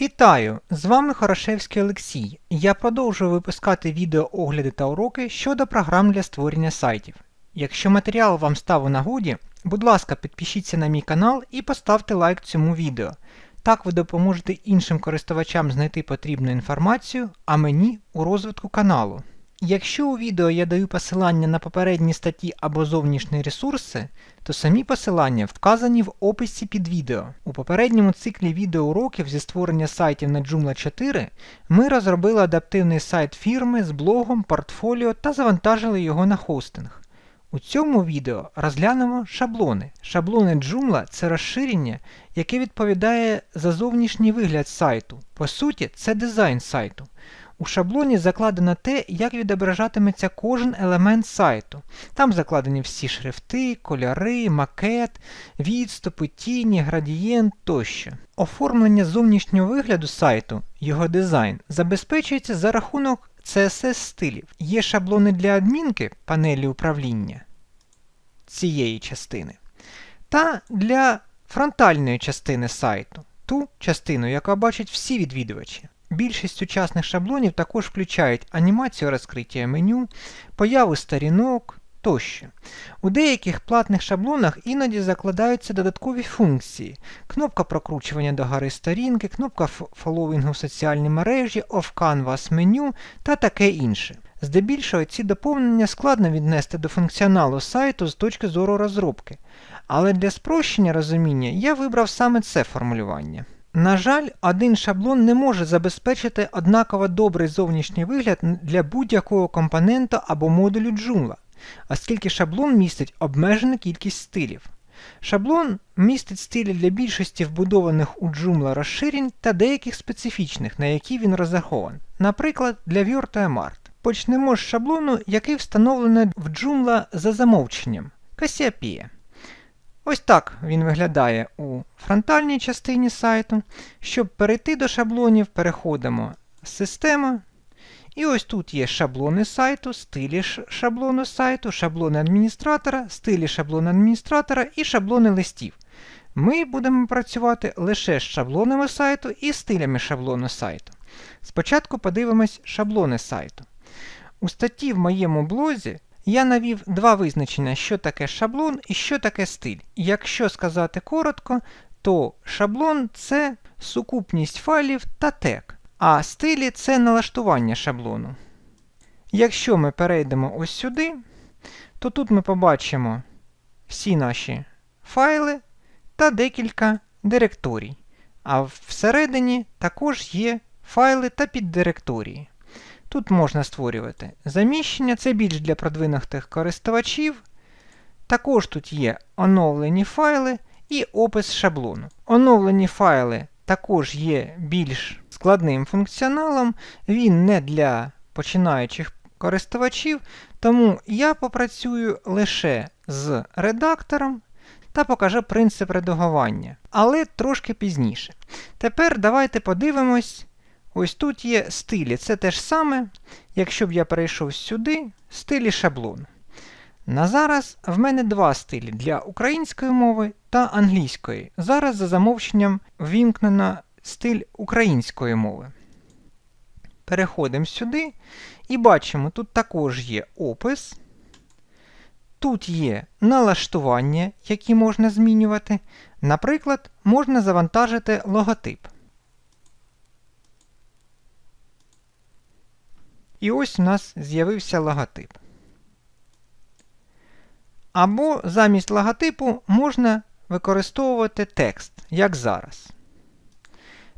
Вітаю! З вами Хорошевський Олексій. Я продовжую випускати відео огляди та уроки щодо програм для створення сайтів. Якщо матеріал вам став у нагоді, будь ласка, підпишіться на мій канал і поставте лайк цьому відео. Так ви допоможете іншим користувачам знайти потрібну інформацію, а мені у розвитку каналу. Якщо у відео я даю посилання на попередні статті або зовнішні ресурси, то самі посилання вказані в описі під відео. У попередньому циклі відеоуроків зі створення сайтів на Joomla 4 ми розробили адаптивний сайт фірми з блогом, портфоліо та завантажили його на хостинг. У цьому відео розглянемо шаблони. Шаблони Joomla – це розширення, яке відповідає за зовнішній вигляд сайту. По суті, це дизайн сайту. У шаблоні закладено те, як відображатиметься кожен елемент сайту. Там закладені всі шрифти, кольори, макет, відступи, тіні, градієнт тощо. Оформлення зовнішнього вигляду сайту, його дизайн, забезпечується за рахунок CSS стилів. Є шаблони для адмінки панелі управління цієї частини, та для фронтальної частини сайту, ту частину, яка бачать всі відвідувачі. Більшість сучасних шаблонів також включають анімацію розкриття меню, появу сторінок тощо. У деяких платних шаблонах іноді закладаються додаткові функції: кнопка прокручування до гори сторінки, кнопка фоловінгу в соціальній мережі, off-canvas меню та таке інше. Здебільшого ці доповнення складно віднести до функціоналу сайту з точки зору розробки, але для спрощення розуміння я вибрав саме це формулювання. На жаль, один шаблон не може забезпечити однаково добрий зовнішній вигляд для будь-якого компонента або модулю Joomla, оскільки шаблон містить обмежену кількість стилів. Шаблон містить стилі для більшості вбудованих у Joomla розширень та деяких специфічних, на які він розрахований, наприклад, для Word Mart. Почнемо з шаблону, який встановлений в Joomla за замовченням Cassiopeia. Ось так він виглядає у фронтальній частині сайту. Щоб перейти до шаблонів, переходимо з системи. І ось тут є шаблони сайту, стилі шаблону сайту, шаблони адміністратора, стилі шаблону адміністратора і шаблони листів. Ми будемо працювати лише з шаблонами сайту і стилями шаблону сайту. Спочатку подивимось шаблони сайту. У статті в моєму блозі я навів два визначення, що таке шаблон і що таке стиль. Якщо сказати коротко, то шаблон це сукупність файлів та тег, а стилі це налаштування шаблону. Якщо ми перейдемо ось сюди, то тут ми побачимо всі наші файли та декілька директорій. А всередині також є файли та піддиректорії. Тут можна створювати заміщення, це більш для продвинутих користувачів. Також тут є оновлені файли і опис шаблону. Оновлені файли також є більш складним функціоналом, він не для починаючих користувачів, тому я попрацюю лише з редактором та покажу принцип редагування, але трошки пізніше. Тепер давайте подивимось. Ось тут є стилі. Це те ж саме, якщо б я перейшов сюди, стилі шаблону. На зараз в мене два стилі для української мови та англійської. Зараз за замовченням ввімкнено стиль української мови. Переходимо сюди і бачимо, тут також є опис. Тут є налаштування, які можна змінювати. Наприклад, можна завантажити логотип. І ось у нас з'явився логотип. Або замість логотипу можна використовувати текст, як зараз.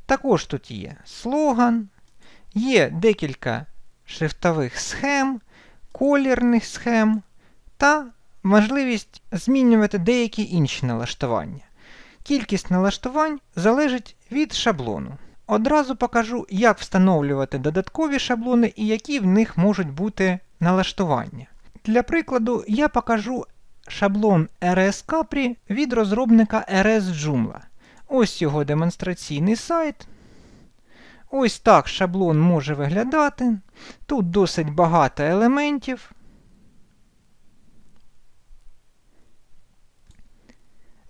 Також тут є слоган, є декілька шрифтових схем, колірних схем та можливість змінювати деякі інші налаштування. Кількість налаштувань залежить від шаблону. Одразу покажу, як встановлювати додаткові шаблони і які в них можуть бути налаштування. Для прикладу, я покажу шаблон RS Capri від розробника RS Joomla. Ось його демонстраційний сайт. Ось так шаблон може виглядати. Тут досить багато елементів.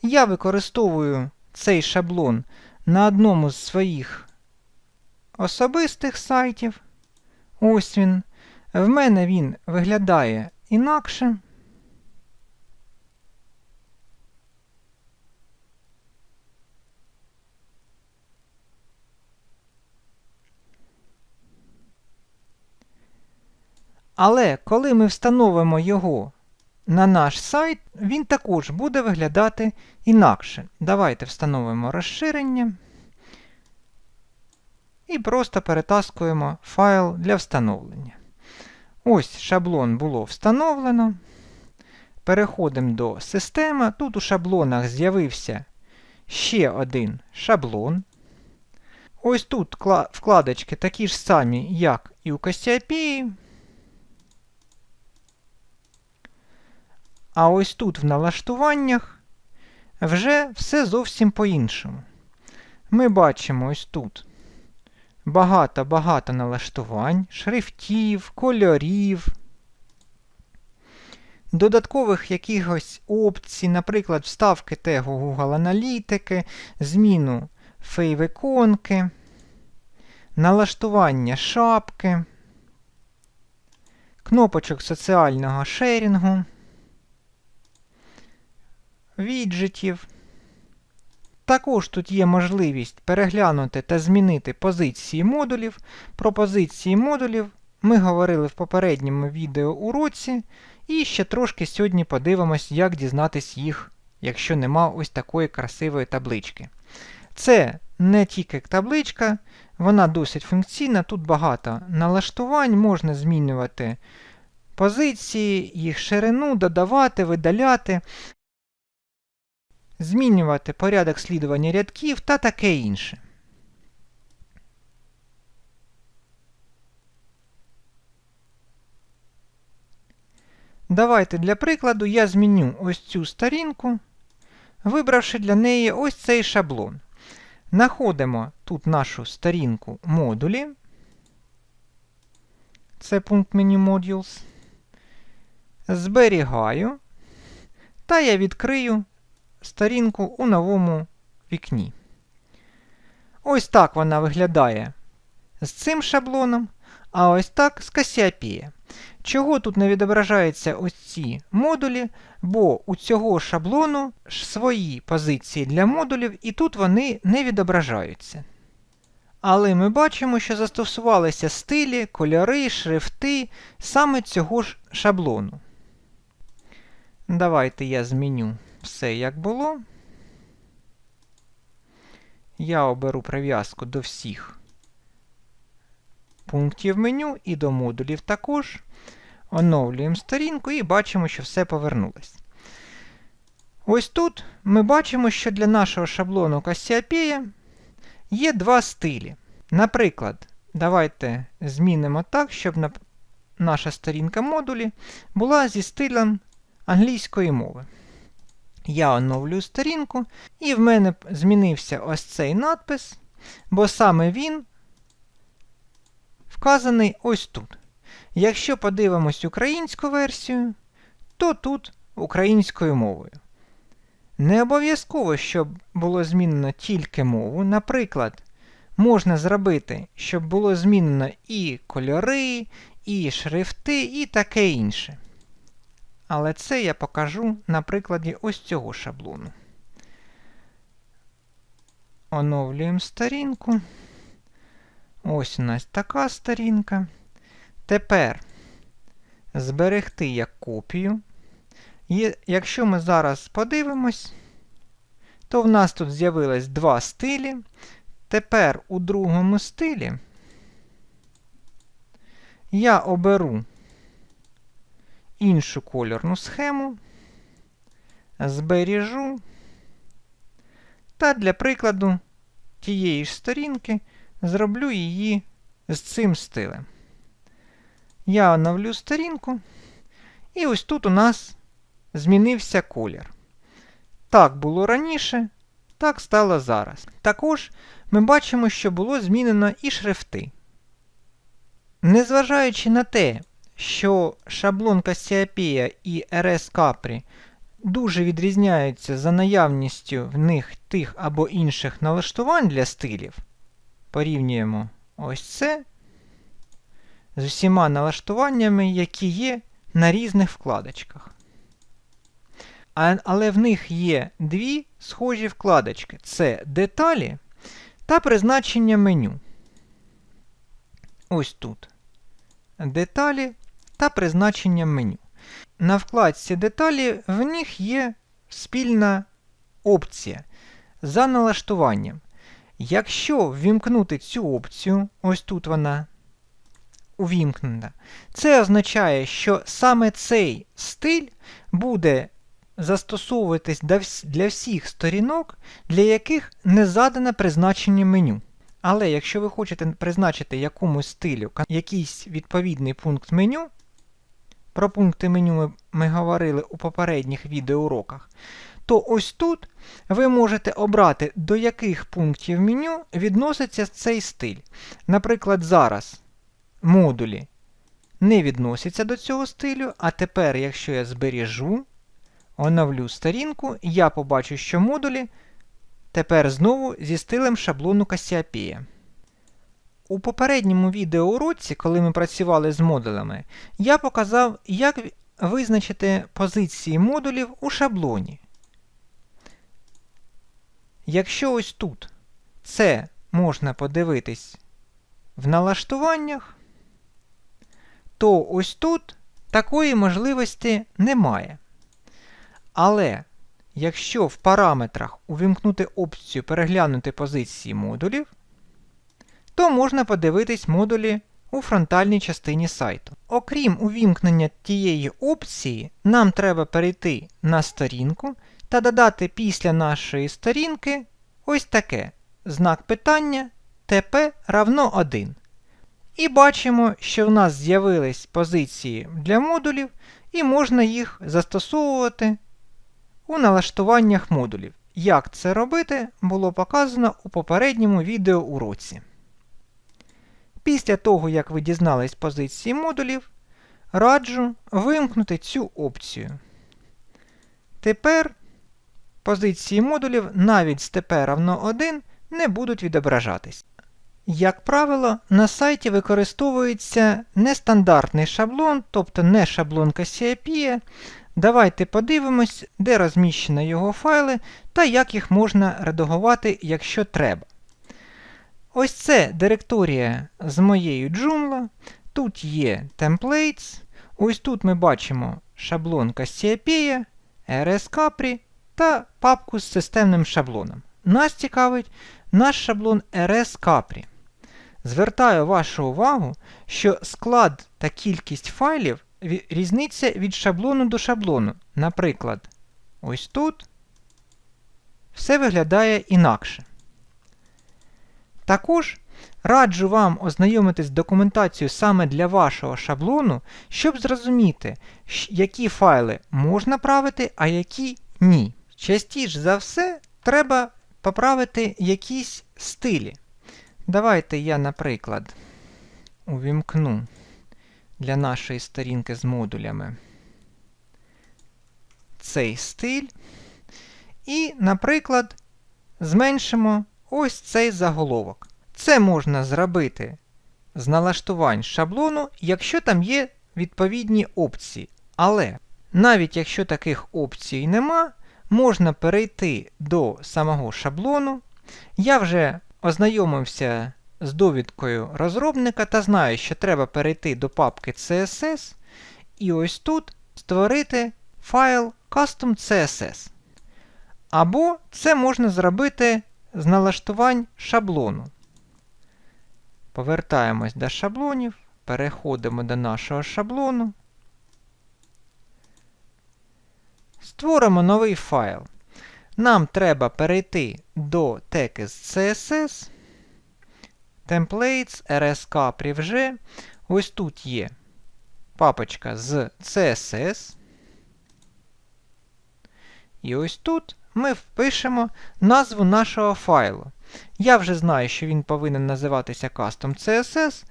Я використовую цей шаблон на одному з своїх особистих сайтів. Ось він. В мене він виглядає інакше. Але коли ми встановимо його на наш сайт, він також буде виглядати інакше. Давайте встановимо розширення і просто перетаскуємо файл для встановлення. Ось шаблон було встановлено. Переходимо до системи. Тут у шаблонах з'явився ще один шаблон. Ось тут вкладочки такі ж самі, як і у Cassiopeia. А ось тут в налаштуваннях вже все зовсім по-іншому. Ми бачимо ось тут багато-багато налаштувань, шрифтів, кольорів, додаткових якихось опцій, наприклад, вставки тегу Google Аналітики, зміну фейв-іконки, налаштування шапки, кнопочок соціального шерінгу віджитів. Також тут є можливість переглянути та змінити позиції модулів. Про позиції модулів ми говорили в попередньому відео уроці, і ще трошки сьогодні подивимось, як дізнатись їх, якщо нема ось такої красивої таблички. Це не тільки табличка, вона досить функційна, тут багато налаштувань, можна змінювати позиції, їх ширину, додавати, видаляти змінювати порядок слідування рядків та таке інше. Давайте для прикладу я зміню ось цю сторінку, вибравши для неї ось цей шаблон. Находимо тут нашу сторінку модулі. Це пункт меню Modules. Зберігаю. Та я відкрию сторінку у новому вікні. Ось так вона виглядає з цим шаблоном, а ось так з Cassiopeia. Чого тут не відображаються ось ці модулі, бо у цього шаблону свої позиції для модулів, і тут вони не відображаються. Але ми бачимо, що застосувалися стилі, кольори, шрифти саме цього ж шаблону. Давайте я зміню все як було. Я оберу прив'язку до всіх пунктів меню і до модулів також. Оновлюємо сторінку і бачимо, що все повернулось. Ось тут ми бачимо, що для нашого шаблону Cassiopeia є два стилі. Наприклад, давайте змінимо так, щоб наша сторінка модулі була зі стилем англійської мови. Я оновлюю сторінку, і в мене змінився ось цей надпис, бо саме він вказаний ось тут. Якщо подивимось українську версію, то тут українською мовою. Не обов'язково, щоб було змінено тільки мову. Наприклад, можна зробити, щоб було змінено і кольори, і шрифти, і таке інше. Але це я покажу на прикладі ось цього шаблону. Оновлюємо сторінку. Ось у нас така сторінка. Тепер зберегти як копію. І якщо ми зараз подивимось, то в нас тут з'явилось два стилі. Тепер у другому стилі я оберу іншу кольорну схему, збережу та для прикладу тієї ж сторінки зроблю її з цим стилем. Я оновлю сторінку, і ось тут у нас змінився колір. Так було раніше, так стало зараз. Також ми бачимо, що було змінено і шрифти. Незважаючи на те, що шаблон Cassiopeia і RS Capri дуже відрізняються за наявністю в них тих або інших налаштувань для стилів. Порівнюємо ось це з усіма налаштуваннями, які є на різних вкладочках. А, але в них є дві схожі вкладочки: це деталі та призначення меню. Ось тут. Деталі та призначення меню. На вкладці деталі в них є спільна опція за налаштуванням. Якщо ввімкнути цю опцію, ось тут вона увімкнена, це означає, що саме цей стиль буде застосовуватись для всіх сторінок, для яких не задане призначення меню. Але якщо ви хочете призначити якомусь стилю якийсь відповідний пункт меню, про пункти меню ми, ми говорили у попередніх відеоуроках, то ось тут ви можете обрати, до яких пунктів меню відноситься цей стиль. Наприклад, зараз модулі не відносяться до цього стилю, а тепер, якщо я збережу, оновлю сторінку, я побачу, що модулі тепер знову зі стилем шаблону Cassiopeia. У попередньому відеоуроці, коли ми працювали з модулями, я показав, як визначити позиції модулів у шаблоні. Якщо ось тут це можна подивитись в налаштуваннях, то ось тут такої можливості немає. Але якщо в параметрах увімкнути опцію переглянути позиції модулів, то можна подивитись модулі у фронтальній частині сайту. Окрім увімкнення тієї опції, нам треба перейти на сторінку та додати після нашої сторінки ось таке знак питання TP равно 1. І бачимо, що в нас з'явились позиції для модулів, і можна їх застосовувати у налаштуваннях модулів. Як це робити, було показано у попередньому відеоуроці. Після того, як ви дізнались позиції модулів, раджу вимкнути цю опцію. Тепер позиції модулів навіть з TP равно 1 не будуть відображатись. Як правило, на сайті використовується нестандартний шаблон, тобто не шаблон Cassiopeia. Давайте подивимось, де розміщено його файли та як їх можна редагувати, якщо треба. Ось це директорія з моєю Joomla. Тут є templates. Ось тут ми бачимо шаблон Cassiopeia, RS Capri та папку з системним шаблоном. Нас цікавить наш шаблон RS Capri. Звертаю вашу увагу, що склад та кількість файлів різниця від шаблону до шаблону. Наприклад, ось тут все виглядає інакше. Також раджу вам ознайомитись з документацією саме для вашого шаблону, щоб зрозуміти, які файли можна правити, а які ні. Частіше за все, треба поправити якісь стилі. Давайте я, наприклад, увімкну для нашої сторінки з модулями цей стиль. І, наприклад, зменшимо ось цей заголовок. Це можна зробити з налаштувань шаблону, якщо там є відповідні опції. Але навіть якщо таких опцій нема, можна перейти до самого шаблону. Я вже ознайомився з довідкою розробника та знаю, що треба перейти до папки CSS і ось тут створити файл Custom CSS. Або це можна зробити з налаштувань шаблону. Повертаємось до шаблонів, переходимо до нашого шаблону. Створимо новий файл. Нам треба перейти до text CSS, templates, RSK вже. Ось тут є папочка з CSS. І ось тут ми впишемо назву нашого файлу. Я вже знаю, що він повинен називатися Custom CSS,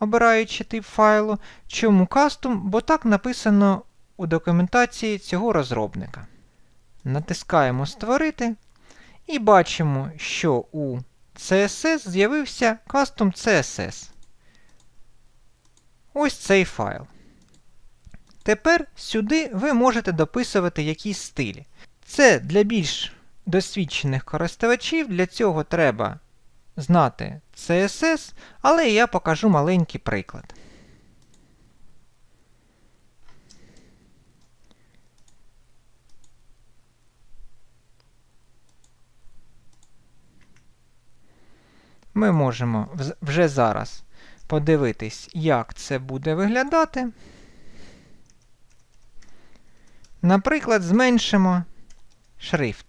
обираючи тип файлу. Чому Custom? Бо так написано у документації цього розробника. Натискаємо Створити і бачимо, що у CSS з'явився Custom CSS. Ось цей файл. Тепер сюди ви можете дописувати якісь стилі. Це для більш досвідчених користувачів, для цього треба знати CSS, але я покажу маленький приклад. Ми можемо вже зараз подивитись, як це буде виглядати. Наприклад, зменшимо шрифт.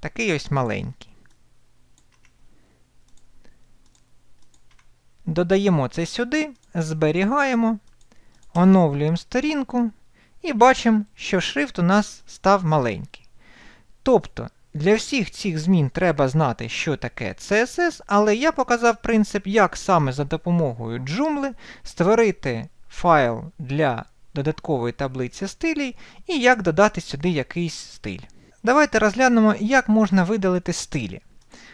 Такий ось маленький. Додаємо це сюди, зберігаємо, оновлюємо сторінку і бачимо, що шрифт у нас став маленький. Тобто, для всіх цих змін треба знати, що таке CSS, але я показав принцип, як саме за допомогою Joomla створити файл для додаткової таблиці стилей і як додати сюди якийсь стиль. Давайте розглянемо, як можна видалити стилі.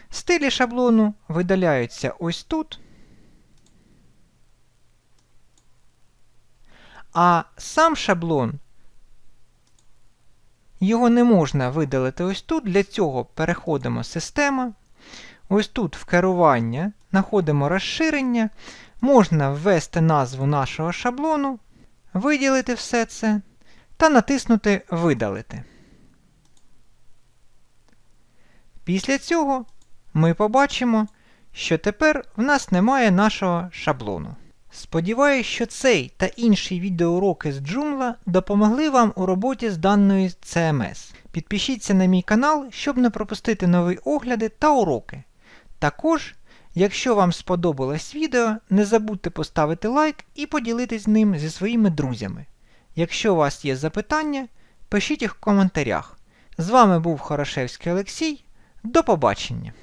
Стилі шаблону видаляються ось тут. А сам шаблон його не можна видалити ось тут. Для цього переходимо система. Ось тут в керування знаходимо розширення. Можна ввести назву нашого шаблону, виділити все це та натиснути Видалити. Після цього ми побачимо, що тепер в нас немає нашого шаблону. Сподіваюсь, що цей та інші відеоуроки з Joomla допомогли вам у роботі з даною CMS. Підпишіться на мій канал, щоб не пропустити нові огляди та уроки. Також, якщо вам сподобалось відео, не забудьте поставити лайк і поділитись ним зі своїми друзями. Якщо у вас є запитання, пишіть їх в коментарях. З вами був Хорошевський Олексій. До побачення!